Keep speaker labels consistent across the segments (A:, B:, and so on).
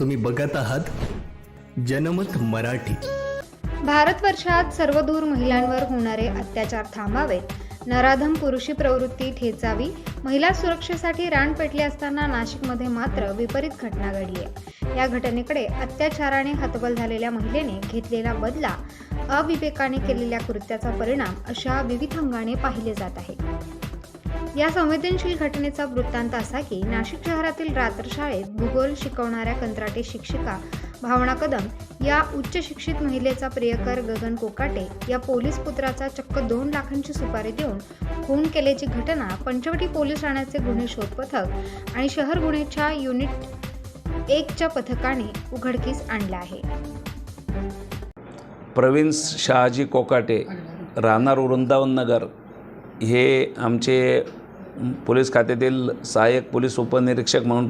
A: तुम्ही बघत आहात जनमत मराठी.
B: भारतवर्षात सर्वदूर महिलांवर होणारे अत्याचार थांबावेत नराधम पुरुषी प्रवृत्ती ठेचावी. महिला सुरक्षेसाठी रान पेटले असताना नाशिकमध्ये मात्र विपरीत घटना घडली आहे. या घटनेकडे अत्याचाराने हतबल झालेल्या महिलेने घेतलेला बदला अविवेकाने केलेल्या कृत्याचा परिणाम अशा विविध अंगाने पाहिले जात आहे. या संवेदनशील घटनेचा वृत्तांत असा की नाशिक शहरातील रात्रशाळेत भूगोल शिकवणाऱ्या कंत्राटी शिक्षिका भावना कदम या उच्च शिक्षित महिलेचा प्रियकर गगन कोकाटे या पोलीस पुत्राचा चक्क दोन लाखांची सुपारी देऊन खून केल्याची घटना पंचवटी पोलीस ठाण्याचे गुन्हे शोध पथक आणि शहर गुन्हेच्या युनिट एकच्या पथकाने उघडकीस आणला आहे.
C: प्रवीण शहाजी कोकाटे राहणार वृंदावन नगर हे आमचे पोलीस खात्यातील सहाय्यक पोलीस उपनिरीक्षक म्हणून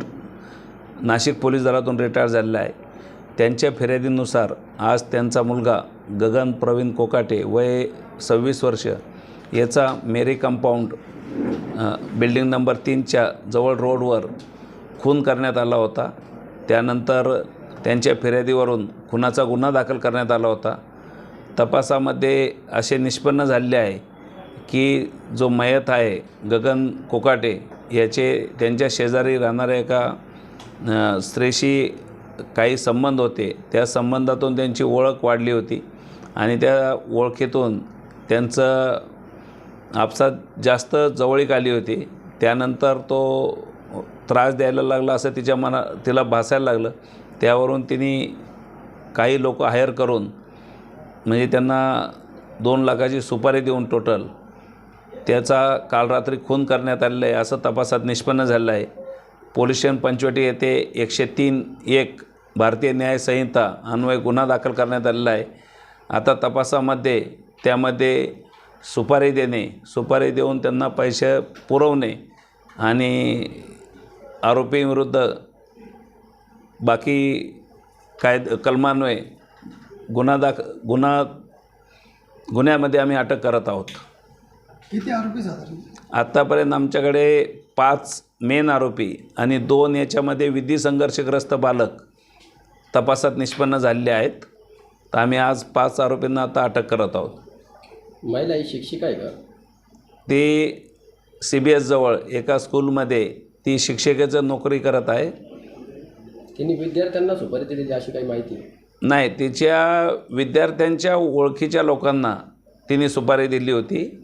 C: नाशिक पोलीस दलातून रिटायर झालेला आहे. त्यांच्या फिर्यादीनुसार आज त्यांचा मुलगा गगन प्रवीण कोकाटे वय सव्वीस वर्ष याचा मेरी कंपाऊंड बिल्डिंग नंबर तीनच्या जवळ रोडवर खून करण्यात आला होता. त्यानंतर त्यांच्या फिर्यादीवरून खुनाचा गुन्हा दाखल करण्यात आला होता. तपासामध्ये असे निष्पन्न झालेले आहे की जो मयत आहे गगन कोकाटे याचे त्यांच्या शेजारी राहणाऱ्या एका स्त्रीशी काही संबंध होते. त्या संबंधातून त्यांची ओळख वाढली होती आणि त्या ओळखीतून त्यांचं आपसात जास्त जवळीक आली होती. त्यानंतर तो त्रास द्यायला लागला असं तिच्या मना तिला भासायला लागलं. त्यावरून तिने काही लोक हायर करून म्हणजे त्यांना दोन लाखाची सुपारी देऊन टोटल त्याचा काल रात्री खून करण्यात आलेला आहे असं तपासात निष्पन्न झालं आहे. पोलीस स्टेशन पंचवटी येथे एकशे तीन एक भारतीय न्याय संहिता अन्वय गुन्हा दाखल करण्यात आलेला आहे. आता तपासामध्ये त्यामध्ये सुपारी देणे सुपारी देऊन त्यांना पैसे पुरवणे आणि आरोपीविरुद्ध बाकी कायद कलमान्वये गुन्हा दाख गुन्हा गुन्ह्यामध्ये आम्ही अटक करत आहोत.
D: किती आरोपी साधारण
C: आत्तापर्यंत आमच्याकडे पाच मेन आरोपी आणि दोन याच्यामध्ये विधी संघर्षग्रस्त बालक तपासात निष्पन्न झालेले आहेत. तर आम्ही आज पाच आरोपींना आता अटक करत आहोत.
E: महिला ही शिक्षिका आहे का?
C: ती सी बी एसजवळ एका स्कूलमध्ये ती शिक्षकेचं नोकरी करत आहे.
E: तिने विद्यार्थ्यांना सुपारी दिलेली अशी काही माहिती आहे?
C: नाही तिच्या विद्यार्थ्यांच्या ओळखीच्या लोकांना तिने सुपारी दिली होती.